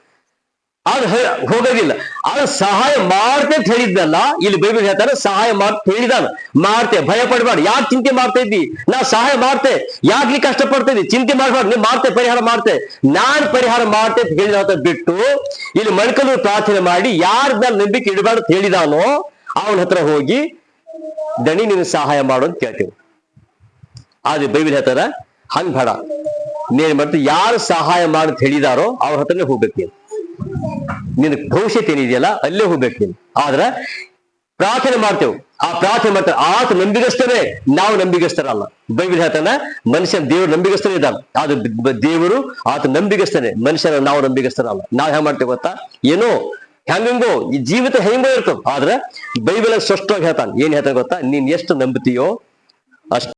A: ಹೇ- ಹೋಗೋದಿಲ್ಲ. ಆದ್ರೆ ಸಹಾಯ ಮಾಡ್ತೆ ಅಂತ ಹೇಳಿದ್ನಲ್ಲ, ಇಲ್ಲಿ ಬೈಬಲ್ ಹೇಳ್ತಾರೆ ಸಹಾಯ ಮಾಡ್ತ ಹೇಳಿದಾನ ಮಾಡ್ತೆ ಭಯ ಪಡಬಾರ್ದು ಯಾಕೆ ಚಿಂತೆ ಮಾಡ್ತಾ ಇದ್ದಿ? ನಾ ಸಹಾಯ ಮಾಡ್ತೆ. ಯಾಕೆ ಕಷ್ಟ ಪಡ್ತಾ ಇದ್ದಿ? ಚಿಂತೆ ಮಾಡಬಾರ್ದು ನೀವು ಮಾಡ್ತೆ, ಪರಿಹಾರ ಮಾಡ್ತೆ. ನಾನ್ ಪರಿಹಾರ ಮಾಡ್ತೆ ಅಂತ ಹೇಳಿದ ಬಿಟ್ಟು, ಇಲ್ಲಿ ಮಣ್ಕಲು ಪ್ರಾರ್ಥನೆ ಮಾಡಿ ಯಾರ ಮೇಲೆ ನಂಬಿಕೆ ಇಡಬಾರ್ದು ಅಂತ ಹೇಳಿದಾನೋ, ಅವನ ಹತ್ರ ಹೋಗಿ, ದಣಿ, ನೀನು ಸಹಾಯ ಮಾಡು ಅಂತ ಕೇಳ್ತೀವಿ. ಆದ್ರೆ ಬೈಬಲ್ ಹೇಳ್ತಾರ ಹಂಗ್ ಬೇಡ. ನೀನ್ ಮತ್ತೆ ಯಾರು ಸಹಾಯ ಮಾಡು ಅಂತ ಹೇಳಿದಾರೋ, ಅವ್ರ ಹತ್ರನೇ ಹೋಗ್ಬೇಕು ನಿನ್ ಭವಿಷ್ಯತ್ ಏನಿದೆಯಲ್ಲ ಅಲ್ಲೇ ಹೋಗ್ಬೇಕು ನೀನು. ಆದ್ರ ಪ್ರಾರ್ಥನೆ ಮಾಡ್ತೇವೆ. ಆ ಪ್ರಾರ್ಥನೆ ಮಾಡ್ತಾರೆ ಆತ ನಂಬಿಗಸ್ತರೇ ನಾವು ನಂಬಿಗಸ್ತರಲ್ಲ. ಬೈಬಲ್ ಹೇಳ್ತಾನ, ಮನುಷ್ಯನ ದೇವರು ನಂಬಿಗಸ್ತರ ಇದ್ದಾನೆ. ಬ- ದೇವರು ಆತ ನಂಬಿಗಸ್ತಾನೆ, ಮನುಷ್ಯನ ನಾವು ನಂಬಿಗಸ್ತರಲ್ಲ. ನಾವ್ ಹೆಂಗ್ ಮಾಡ್ತೇವೆ ಗೊತ್ತಾ? ಏನೋ ಹೆಂಗಂಗೋ, ಈ ಜೀವಿತ ಹೆಂಗೋ ಇರ್ತದ. ಆದ್ರೆ ಬೈಬಲ್ ಸ್ಪಷ್ಟವಾಗಿ ಹೇಳ್ತಾನೆ, ಏನ್ ಹೇಳ್ತಾನೆ ಗೊತ್ತಾ? ನೀನ್ ಎಷ್ಟು ನಂಬುತ್ತೀಯೋ ಅಷ್ಟು